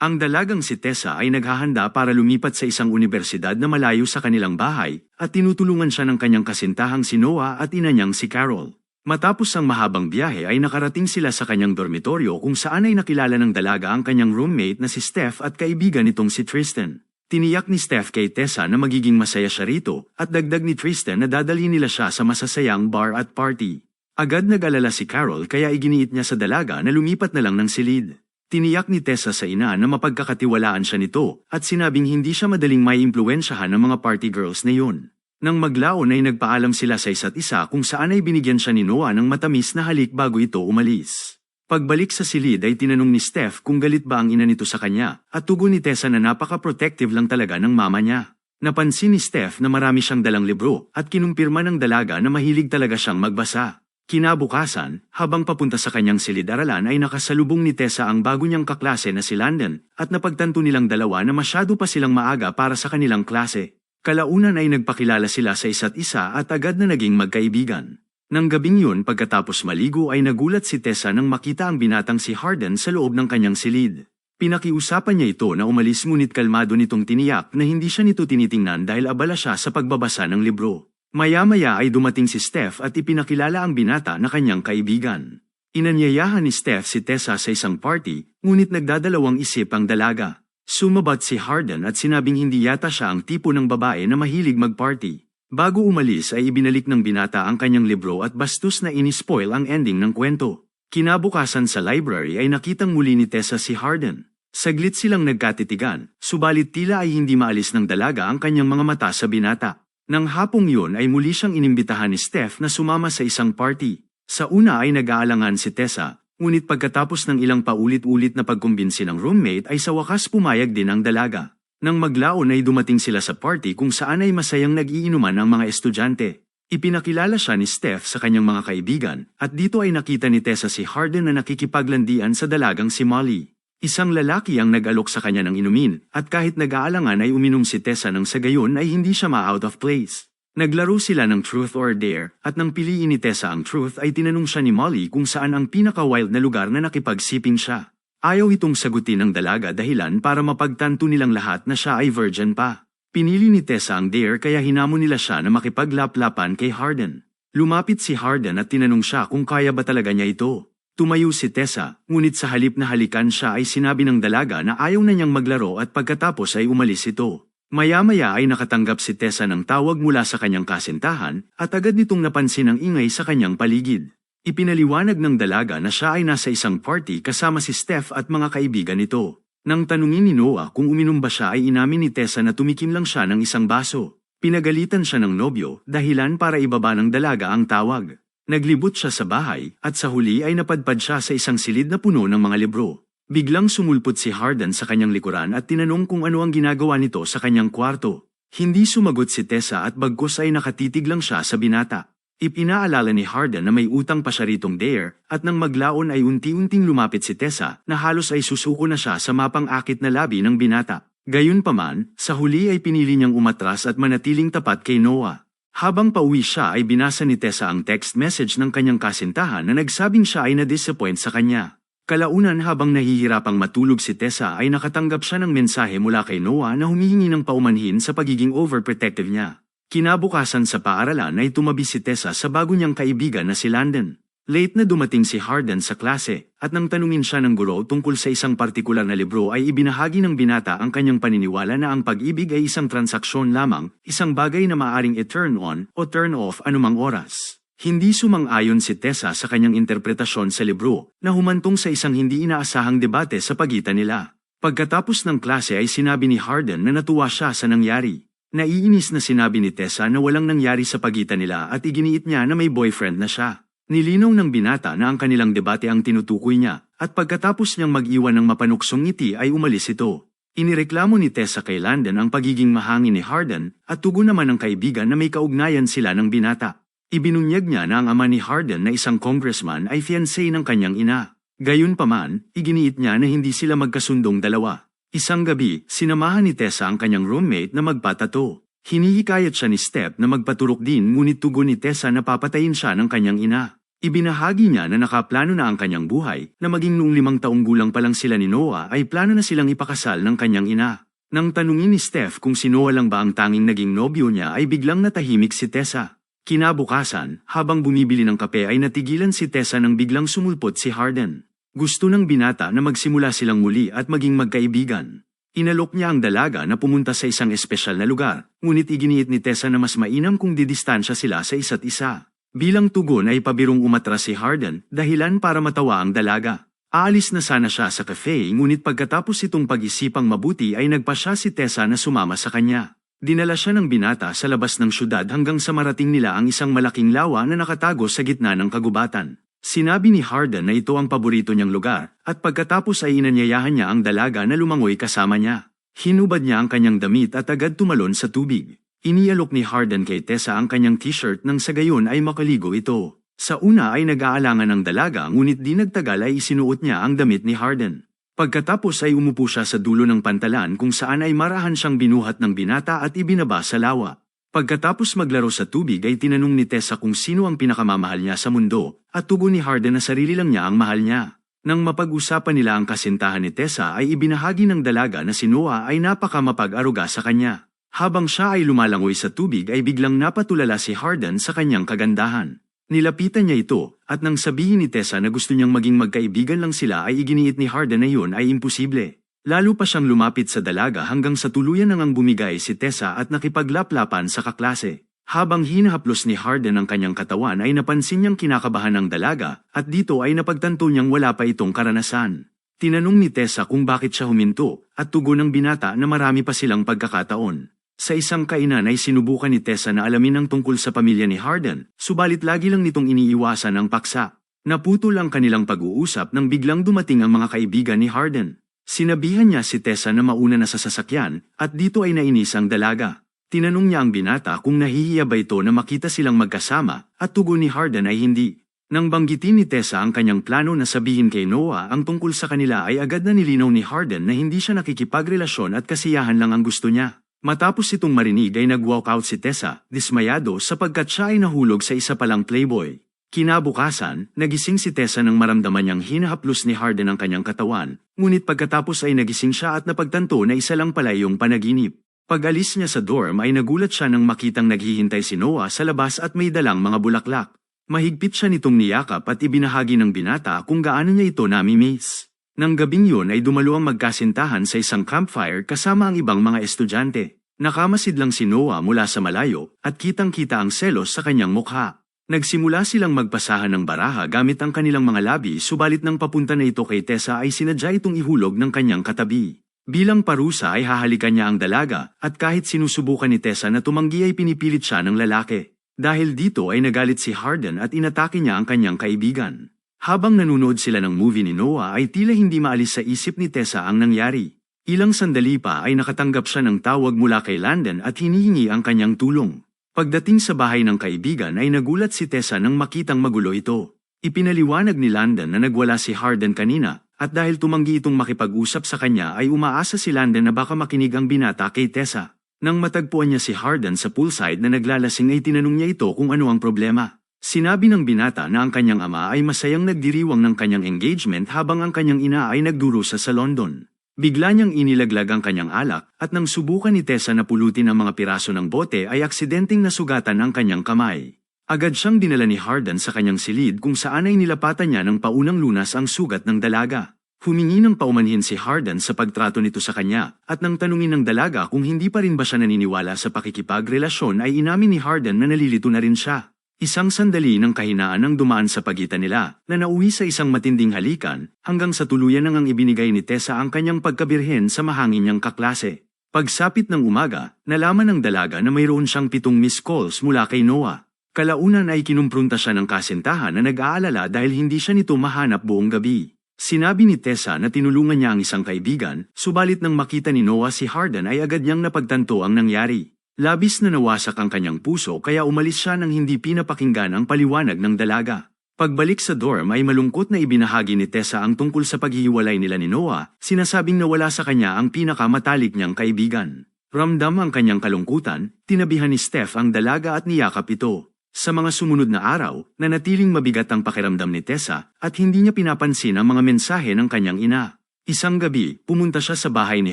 Ang dalagang si Tessa ay naghahanda para lumipat sa isang universidad na malayo sa kanilang bahay at tinutulungan siya ng kanyang kasintahang si Noah at ina niyang si Carol. Matapos ang mahabang biyahe ay nakarating sila sa kanyang dormitoryo kung saan ay nakilala ng dalaga ang kanyang roommate na si Steph at kaibigan nitong si Tristan. Tiniyak ni Steph kay Tessa na magiging masaya siya rito at dagdag ni Tristan na dadalhin nila siya sa masasayang bar at party. Agad nag-alala si Carol kaya iginiit niya sa dalaga na lumipat na lang ng silid. Tiniyak ni Tessa sa ina na mapagkakatiwalaan siya nito at sinabing hindi siya madaling may impluensyahan ng mga party girls na yun. Nang maglaon ay nagpaalam sila sa isa't isa kung saan ay binigyan siya ni Noah ng matamis na halik bago ito umalis. Pagbalik sa silid ay tinanong ni Steph kung galit ba ang ina nito sa kanya at tugon ni Tessa na napaka-protective lang talaga ng mama niya. Napansin ni Steph na marami siyang dalang libro at kinumpirma ng dalaga na mahilig talaga siyang magbasa. Kinabukasan, habang papunta sa kanyang silid-aralan ay nakasalubong ni Tessa ang bago niyang kaklase na si Landon at napagtanto nilang dalawa na masyado pa silang maaga para sa kanilang klase. Kalaunan ay nagpakilala sila sa isa't isa at agad na naging magkaibigan. Nang gabing yun pagkatapos maligo ay nagulat si Tessa nang makita ang binatang si Harden sa loob ng kanyang silid. Pinakiusapan niya ito na umalis ngunit kalmado nitong tiniyak na hindi siya nito tinitingnan dahil abala siya sa pagbabasa ng libro. Maya-maya ay dumating si Steph at ipinakilala ang binata na kanyang kaibigan. Inanyayahan ni Steph si Tessa sa isang party, ngunit nagdadalawang isip ang dalaga. Sumabat si Harden at sinabing hindi yata siya ang tipo ng babae na mahilig mag-party. Bago umalis ay ibinalik ng binata ang kanyang libro at bastos na inispoil ang ending ng kwento. Kinabukasan sa library ay nakitang muli ni Tessa si Harden. Saglit silang nagkatitigan, subalit tila ay hindi maalis ng dalaga ang kanyang mga mata sa binata. Nang hapong yun ay muli siyang inimbitahan ni Steph na sumama sa isang party. Sa una ay nag-aalangan si Tessa, ngunit pagkatapos ng ilang paulit-ulit na pagkumbinsi ng roommate ay sa wakas pumayag din ang dalaga. Nang maglaon ay dumating sila sa party kung saan ay masayang nag-iinuman ang mga estudyante. Ipinakilala siya ni Steph sa kanyang mga kaibigan at dito ay nakita ni Tessa si Harden na nakikipaglandian sa dalagang si Molly. Isang lalaki ang nag-alok sa kanya ng inumin, at kahit nag-aalangan ay uminom si Tessa ng sa gayon ay hindi siya ma-out of place. Naglaro sila ng truth or dare, at nang piliin ni Tessa ang truth ay tinanong siya ni Molly kung saan ang pinaka-wild na lugar na nakipagsiping siya. Ayaw itong sagutin ng dalaga dahilan para mapagtanto nilang lahat na siya ay virgin pa. Pinili ni Tessa ang dare kaya hinamon nila siya na makipaglaplapan kay Harden. Lumapit si Harden at tinanong siya kung kaya ba talaga niya ito. Tumayo si Tessa, ngunit sa halip na halikan siya ay sinabi ng dalaga na ayaw na niyang maglaro at pagkatapos ay umalis ito. Maya-maya ay nakatanggap si Tessa ng tawag mula sa kanyang kasintahan at agad nitong napansin ang ingay sa kanyang paligid. Ipinaliwanag ng dalaga na siya ay nasa isang party kasama si Steph at mga kaibigan nito. Nang tanungin ni Noah kung uminom ba siya ay inamin ni Tessa na tumikim lang siya ng isang baso. Pinagalitan siya ng nobyo, dahilan para ibaba ng dalaga ang tawag. Naglibot siya sa bahay, at sa huli ay napadpad siya sa isang silid na puno ng mga libro. Biglang sumulpot si Harden sa kanyang likuran at tinanong kung ano ang ginagawa nito sa kanyang kwarto. Hindi sumagot si Tessa at bagkus ay nakatitig lang siya sa binata. Ipinaalala ni Harden na may utang pa siya ritong dare at nang maglaon ay unti-unting lumapit si Tessa na halos ay susuko na siya sa mapang-akit na labi ng binata. Gayunpaman, sa huli ay pinili niyang umatras at manatiling tapat kay Noah. Habang pauwi siya ay binasa ni Tessa ang text message ng kanyang kasintahan na nagsabing siya ay na-disappoint sa kanya. Kalaunan habang nahihirapang matulog si Tessa ay nakatanggap siya ng mensahe mula kay Noah na humihingi ng paumanhin sa pagiging overprotective niya. Kinabukasan sa paaralan ay tumabi si Tessa sa bago niyang kaibigan na si Landon. Late na dumating si Harden sa klase at nang tanungin siya ng guro tungkol sa isang partikular na libro ay ibinahagi ng binata ang kanyang paniniwala na ang pag-ibig ay isang transaksyon lamang, isang bagay na maaring i-turn on o turn off anumang oras. Hindi sumang-ayon si Tessa sa kanyang interpretasyon sa libro na humantong sa isang hindi inaasahang debate sa pagitan nila. Pagkatapos ng klase ay sinabi ni Harden na natuwa siya sa nangyari. Naiinis na sinabi ni Tessa na walang nangyari sa pagitan nila at iginiit niya na may boyfriend na siya. Nilinaw ng binata na ang kanilang debate ang tinutukoy niya, at pagkatapos niyang mag-iwan ng mapanuksong ngiti ay umalis ito. Inireklamo ni Tessa kay Landon ang pagiging mahangin ni Harden at tugon naman ng kaibigan na may kaugnayan sila ng binata. Ibinunyag niya na ang ama ni Harden na isang congressman ay fiancé ng kanyang ina. Gayunpaman, iginiit niya na hindi sila magkasundong dalawa. Isang gabi, sinamahan ni Tessa ang kanyang roommate na magpatato. Hinihikayat siya ni Step na magpaturok din ngunit tugon ni Tessa na papatayin siya ng kanyang ina. Ibinahagi niya na nakaplano na ang kanyang buhay, na maging noong limang taong gulang pa lang sila ni Noah ay plano na silang ipakasal ng kanyang ina. Nang tanungin ni Steph kung si Noah lang ba ang tanging naging nobyo niya ay biglang natahimik si Tessa. Kinabukasan, habang bumibili ng kape ay natigilan si Tessa nang biglang sumulpot si Harden. Gusto ng binata na magsimula silang muli at maging magkaibigan. Inalok niya ang dalaga na pumunta sa isang espesyal na lugar, ngunit iginiit ni Tessa na mas mainam kung didistansya sila sa isa't isa. Bilang tugon ay pabirong umatras si Harden, dahilan para matawa ang dalaga. Aalis na sana siya sa cafe ngunit pagkatapos itong pag-isipang mabuti ay nagpa siya si Tessa na sumama sa kanya. Dinala siya ng binata sa labas ng syudad hanggang sa marating nila ang isang malaking lawa na nakatago sa gitna ng kagubatan. Sinabi ni Harden na ito ang paborito niyang lugar, at pagkatapos ay inanyayahan niya ang dalaga na lumangoy kasama niya. Hinubad niya ang kanyang damit at agad tumalon sa tubig. Inialok ni Harden kay Tessa ang kanyang t-shirt nang sa gayon ay makaligo ito. Sa una ay nag-aalangan ng dalaga ngunit di nagtagal ay isinuot niya ang damit ni Harden. Pagkatapos ay umupo siya sa dulo ng pantalan kung saan ay marahan siyang binuhat ng binata at ibinaba sa lawa. Pagkatapos maglaro sa tubig ay tinanong ni Tessa kung sino ang pinakamamahal niya sa mundo at tugon ni Harden na sarili lang niya ang mahal niya. Nang mapag-usapan nila ang kasintahan ni Tessa ay ibinahagi ng dalaga na si Noah ay napakamapag-aruga sa kanya. Habang siya ay lumalangoy sa tubig ay biglang napatulala si Harden sa kanyang kagandahan. Nilapitan niya ito, at nang sabihin ni Tessa na gusto niyang maging magkaibigan lang sila ay iginiit ni Harden na yun ay imposible. Lalo pa siyang lumapit sa dalaga hanggang sa tuluyan nang ang bumigay si Tessa at nakipaglaplapan sa kaklase. Habang hinahaplos ni Harden ang kanyang katawan ay napansin niyang kinakabahan ng dalaga, at dito ay napagtanto niyang wala pa itong karanasan. Tinanong ni Tessa kung bakit siya huminto, at tugon ng binata na marami pa silang pagkakataon. Sa isang kainan ay sinubukan ni Tessa na alamin ang tungkol sa pamilya ni Harden, subalit lagi lang nitong iniiwasan ang paksa. Naputol ang kanilang pag-uusap nang biglang dumating ang mga kaibigan ni Harden. Sinabihan niya si Tessa na mauna na sa sasakyan, at dito ay nainis ang dalaga. Tinanong niya ang binata kung nahihiya ba ito na makita silang magkasama, at tugon ni Harden ay hindi. Nang banggitin ni Tessa ang kanyang plano na sabihin kay Noah ang tungkol sa kanila ay agad na nilinaw ni Harden na hindi siya nakikipagrelasyon at kasiyahan lang ang gusto niya. Matapos itong marinig ay nag-walk out si Tessa, dismayado sapagkat siya ay nahulog sa isa palang playboy. Kinabukasan, nagising si Tessa nang maramdaman niyang hinahaplos ni Harden ang kanyang katawan, ngunit pagkatapos ay nagising siya at napagtanto na isa lang pala yung panaginip. Pag-alis niya sa dorm ay nagulat siya nang makitang naghihintay si Noah sa labas at may dalang mga bulaklak. Mahigpit siya nitong niyakap at ibinahagi ng binata kung gaano niya ito nami-miss. Nang gabing yun ay dumalo ang magkasintahan sa isang campfire kasama ang ibang mga estudyante. Nakamasid lang si Noah mula sa malayo at kitang-kita ang selos sa kanyang mukha. Nagsimula silang magpasahan ng baraha gamit ang kanilang mga labi subalit nang papunta na ito kay Tessa ay sinadya itong ihulog ng kanyang katabi. Bilang parusa ay hahalikan niya ang dalaga at kahit sinusubukan ni Tessa na tumanggi ay pinipilit siya ng lalaki. Dahil dito ay nagalit si Harden at inatake niya ang kanyang kaibigan. Habang nanonood sila ng movie ni Noah ay tila hindi maalis sa isip ni Tessa ang nangyari. Ilang sandali pa ay nakatanggap siya ng tawag mula kay Landon at hinihingi ang kanyang tulong. Pagdating sa bahay ng kaibigan ay nagulat si Tessa nang makitang magulo ito. Ipinaliwanag ni Landon na nagwala si Harden kanina at dahil tumanggi itong makipag-usap sa kanya ay umaasa si Landon na baka makinig ang binata kay Tessa. Nang matagpuan niya si Harden sa poolside na naglalasing ay tinanong niya ito kung ano ang problema. Sinabi ng binata na ang kanyang ama ay masayang nagdiriwang ng kanyang engagement habang ang kanyang ina ay nagdurusa sa London. Bigla niyang inilaglag ang kanyang alak at nang subukan ni Tessa na pulutin ang mga piraso ng bote ay aksidenteng nasugatan ang kanyang kamay. Agad siyang dinala ni Harden sa kanyang silid kung saan ay nilapatan niya ng paunang lunas ang sugat ng dalaga. Humingi ng paumanhin si Harden sa pagtrato nito sa kanya at nang tanungin ng dalaga kung hindi pa rin ba siya naniniwala sa pakikipagrelasyon ay inamin ni Harden na nalilito na rin siya. Isang sandali ng kahinaan ang dumaan sa pagitan nila na nauwi sa isang matinding halikan hanggang sa tuluyan nang ang ibinigay ni Tessa ang kanyang pagkabirhen sa mahangin niyang kaklase. Pagsapit ng umaga, nalaman ng dalaga na mayroon siyang pitong miss calls mula kay Noah. Kalaunan ay kinumprunta siya ng kasintahan na nag-aalala dahil hindi siya nito mahanap buong gabi. Sinabi ni Tessa na tinulungan niya ang isang kaibigan, subalit nang makita ni Noah si Harden ay agad niyang napagtanto ang nangyari. Labis na nawasak ang kanyang puso kaya umalis siya nang hindi pinapakinggan ang paliwanag ng dalaga. Pagbalik sa dorm ay malungkot na ibinahagi ni Tessa ang tungkol sa paghihiwalay nila ni Noah, sinasabing nawala sa kanya ang pinakamatalik niyang kaibigan. Ramdam ang kanyang kalungkutan, tinabihan ni Steph ang dalaga at niyakap ito. Sa mga sumunod na araw, nanatiling mabigat ang pakiramdam ni Tessa at hindi niya pinapansin ang mga mensahe ng kanyang ina. Isang gabi, pumunta siya sa bahay ni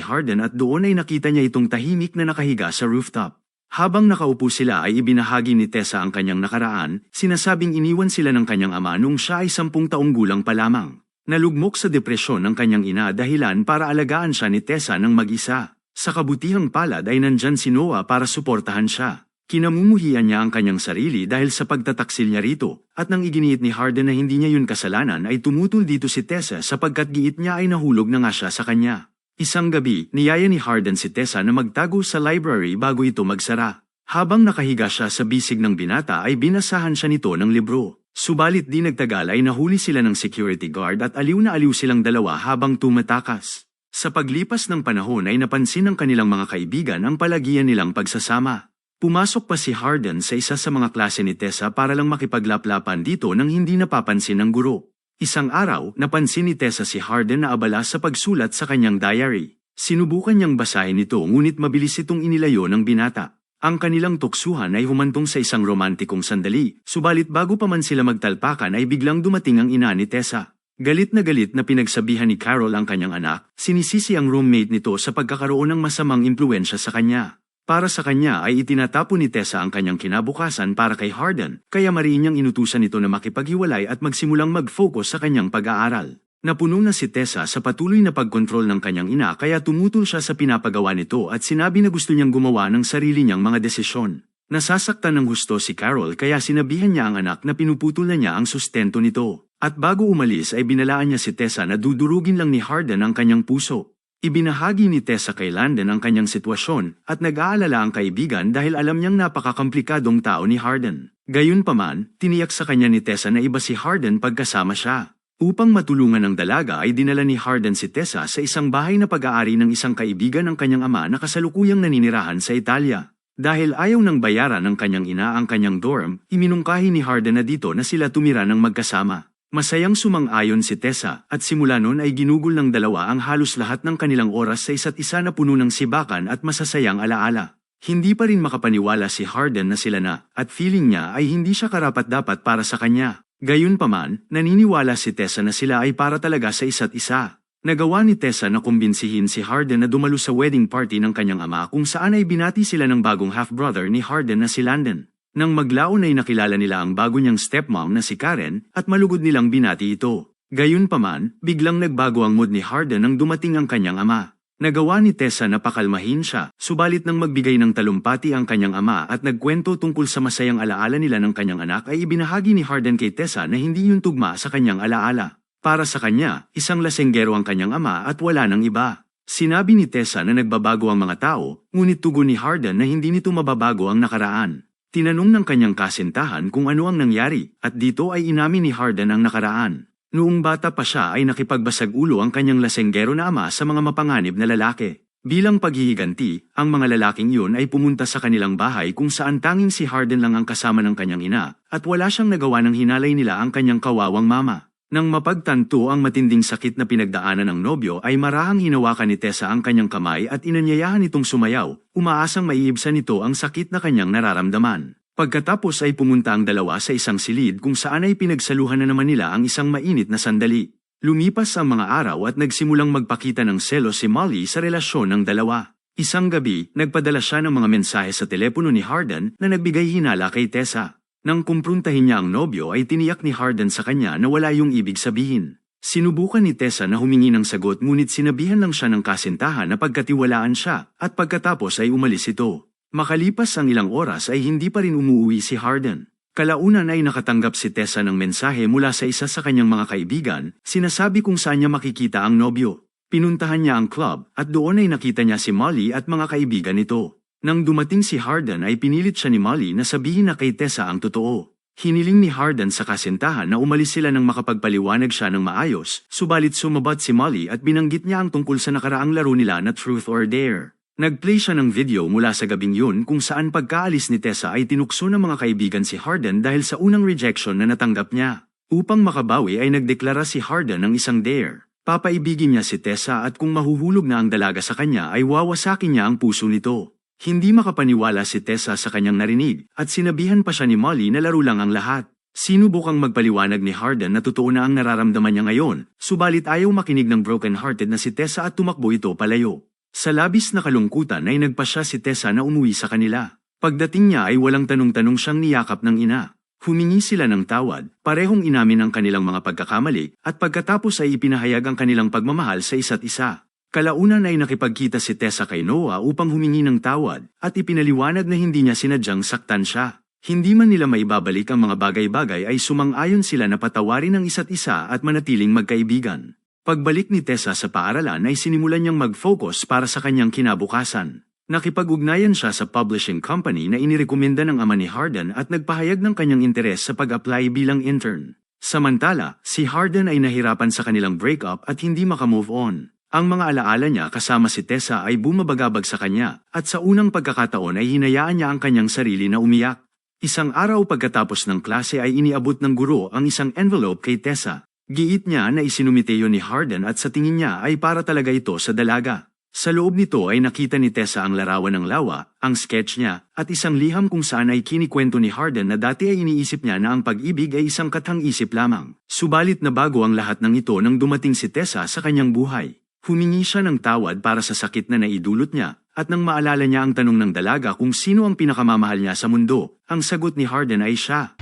Harden at doon ay nakita niya itong tahimik na nakahiga sa rooftop. Habang nakaupo sila ay ibinahagi ni Tessa ang kanyang nakaraan, sinasabing iniwan sila ng kanyang ama nung siya ay sampung taong gulang pa lamang. Nalugmok sa depresyon ng kanyang ina dahilan para alagaan siya ni Tessa ng mag-isa. Sa kabutihang palad ay nandyan si Noah para suportahan siya. Kinamumuhian niya ang kanyang sarili dahil sa pagtataksil niya rito, at nang iginiit ni Harden na hindi niya yun kasalanan ay tumutol dito si Tessa sapagkat giit niya ay nahulog na nga siya sa kanya. Isang gabi, niyaya ni Harden si Tessa na magtago sa library bago ito magsara. Habang nakahiga siya sa bisig ng binata ay binasahan siya nito ng libro. Subalit di nagtagal ay nahuli sila ng security guard at aliw na aliw silang dalawa habang tumatakas. Sa paglipas ng panahon ay napansin ng kanilang mga kaibigan ang palagian nilang pagsasama. Pumasok pa si Harden sa isa sa mga klase ni Tessa para lang makipaglaplapan dito nang hindi napapansin ng guro. Isang araw, napansin ni Tessa si Harden na abala sa pagsulat sa kanyang diary. Sinubukan niyang basahin ito ngunit mabilis itong inilayo ng binata. Ang kanilang tuksuhan ay humantong sa isang romantikong sandali, subalit bago pa man sila magtalpakan ay biglang dumating ang ina ni Tessa. Galit na galit na pinagsabihan ni Carol ang kanyang anak, sinisisi ang roommate nito sa pagkakaroon ng masamang impluensya sa kanya. Para sa kanya ay itinatapo ni Tessa ang kanyang kinabukasan para kay Harden, kaya mariin niyang inutusan ito na makipaghiwalay at magsimulang mag-focus sa kanyang pag-aaral. Napuno na si Tessa sa patuloy na pagkontrol ng kanyang ina kaya tumutol siya sa pinapagawa nito at sinabi na gusto niyang gumawa ng sarili niyang mga desisyon. Nasasaktan ng gusto si Carol kaya sinabihan niya ang anak na pinuputol na niya ang sustento nito. At bago umalis ay binalaan niya si Tessa na dudurugin lang ni Harden ang kanyang puso. Ibinahagi ni Tessa kay Landon ang kanyang sitwasyon at nag-aalala ang kaibigan dahil alam niyang napakakomplikadong tao ni Harden. Gayunpaman, tiniyak sa kanya ni Tessa na iba si Harden pagkasama siya. Upang matulungan ng dalaga ay dinala ni Harden si Tessa sa isang bahay na pag-aari ng isang kaibigan ng kanyang ama na kasalukuyang naninirahan sa Italia. Dahil ayaw ng bayaran ng kanyang ina ang kanyang dorm, iminungkahi ni Harden na dito na sila tumira ng magkasama. Masayang sumang-ayon si Tessa at simula noon ay ginugol ng dalawa ang halos lahat ng kanilang oras sa isa't isa na puno ng sibakan at masasayang alaala. Hindi pa rin makapaniwala si Harden na sila na at feeling niya ay hindi siya karapat-dapat para sa kanya. Gayunpaman, naniniwala si Tessa na sila ay para talaga sa isa't isa. Nagawa ni Tessa na kumbinsihin si Harden na dumalo sa wedding party ng kanyang ama kung saan ay binati sila ng bagong half-brother ni Harden na si Landon. Nang maglaon ay nakilala nila ang bago niyang stepmom na si Karen at malugod nilang binati ito. Gayunpaman, biglang nagbago ang mood ni Harden nang dumating ang kanyang ama. Nagawa ni Tessa na pakalmahin siya, subalit nang magbigay ng talumpati ang kanyang ama at nagkwento tungkol sa masayang alaala nila ng kanyang anak ay ibinahagi ni Harden kay Tessa na hindi yun tugma sa kanyang alaala. Para sa kanya, isang lasenggero ang kanyang ama at wala nang iba. Sinabi ni Tessa na nagbabago ang mga tao, ngunit tugon ni Harden na hindi nito mababago ang nakaraan. Tinanong ng kanyang kasintahan kung ano ang nangyari at dito ay inamin ni Harden ang nakaraan. Noong bata pa siya ay nakipagbasag ulo ang kanyang lasenggero na ama sa mga mapanganib na lalaki. Bilang paghihiganti, ang mga lalaking yun ay pumunta sa kanilang bahay kung saan tanging si Harden lang ang kasama ng kanyang ina at wala siyang nagawa ng hinalay nila ang kanyang kawawang mama. Nang mapagtanto ang matinding sakit na pinagdaanan ng nobyo ay marahang hinawakan ni Tessa ang kanyang kamay at inanyayahan itong sumayaw, umaasang maiibsan nito ang sakit na kanyang nararamdaman. Pagkatapos ay pumunta ang dalawa sa isang silid kung saan ay pinagsaluhan na naman nila ang isang mainit na sandali. Lumipas ang mga araw at nagsimulang magpakita ng selo si Molly sa relasyon ng dalawa. Isang gabi, nagpadala siya ng mga mensahe sa telepono ni Harden na nagbigay hinala kay Tessa. Nang kumpruntahin niya ang nobyo ay tiniyak ni Harden sa kanya na wala yung ibig sabihin. Sinubukan ni Tessa na humingi ng sagot ngunit sinabihan lang siya ng kasintahan na pagkatiwalaan siya at pagkatapos ay umalis ito. Makalipas ang ilang oras ay hindi pa rin umuwi si Harden. Kalaunan ay nakatanggap si Tessa ng mensahe mula sa isa sa kanyang mga kaibigan, sinasabi kung saan niya makikita ang nobyo. Pinuntahan niya ang club at doon ay nakita niya si Molly at mga kaibigan nito. Nang dumating si Harden ay pinilit siya ni Molly na sabihin na kay Tessa ang totoo. Hiniling ni Harden sa kasintahan na umalis sila nang makapagpaliwanag siya ng maayos, subalit sumabat si Molly at binanggit niya ang tungkol sa nakaraang laro nila na Truth or Dare. Nagplay siya ng video mula sa gabing yun kung saan pagkaalis ni Tessa ay tinukso ng mga kaibigan si Harden dahil sa unang rejection na natanggap niya. Upang makabawi ay nagdeklara si Harden ng isang dare. Papaibigin niya si Tessa at kung mahuhulog na ang dalaga sa kanya ay wawasakin niya ang puso nito. Hindi makapaniwala si Tessa sa kanyang narinig at sinabihan pa siya ni Molly na laro lang ang lahat. Sinubukang magpaliwanag ni Harden na totoo na ang nararamdaman niya ngayon, subalit ayaw makinig ng broken-hearted na si Tessa at tumakbo ito palayo. Sa labis na kalungkutan ay nagpa siya si Tessa na umuwi sa kanila. Pagdating niya ay walang tanong-tanong siyang niyakap ng ina. Humingi sila ng tawad, parehong inamin ang kanilang mga pagkakamali, at pagkatapos ay ipinahayag ang kanilang pagmamahal sa isa't isa. Kalaunan ay nakipagkita si Tessa kay Noah upang humingi ng tawad at ipinaliwanag na hindi niya sinadyang saktan siya. Hindi man nila maibabalik ang mga bagay-bagay ay sumang-ayon sila na patawarin ang isa't isa at manatiling magkaibigan. Pagbalik ni Tessa sa paaralan ay sinimulan niyang mag-focus para sa kanyang kinabukasan. Nakipag-ugnayan siya sa publishing company na inirekomenda ng ama ni Harden at nagpahayag ng kanyang interes sa pag-apply bilang intern. Samantala, si Harden ay nahirapan sa kanilang breakup at hindi makamove on. Ang mga alaala niya kasama si Tessa ay bumabagabag sa kanya at sa unang pagkakataon ay hinayaan niya ang kanyang sarili na umiyak. Isang araw pagkatapos ng klase ay iniabot ng guro ang isang envelope kay Tessa. Giit niya na isinumite yun ni Harden at sa tingin niya ay para talaga ito sa dalaga. Sa loob nito ay nakita ni Tessa ang larawan ng lawa, ang sketch niya, at isang liham kung saan ay kinikwento ni Harden na dati ay iniisip niya na ang pag-ibig ay isang kathang-isip lamang. Subalit na bago ang lahat ng ito nang dumating si Tessa sa kanyang buhay. Humingi siya ng tawad para sa sakit na naidulot niya, at nang maalala niya ang tanong ng dalaga kung sino ang pinakamamahal niya sa mundo, ang sagot ni Harden ay siya.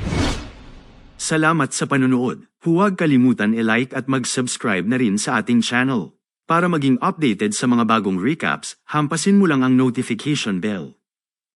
Salamat sa panunood. Huwag kalimutan i-like at mag-subscribe na rin sa ating channel. Para maging updated sa mga bagong recaps, hampasin mo lang ang notification bell.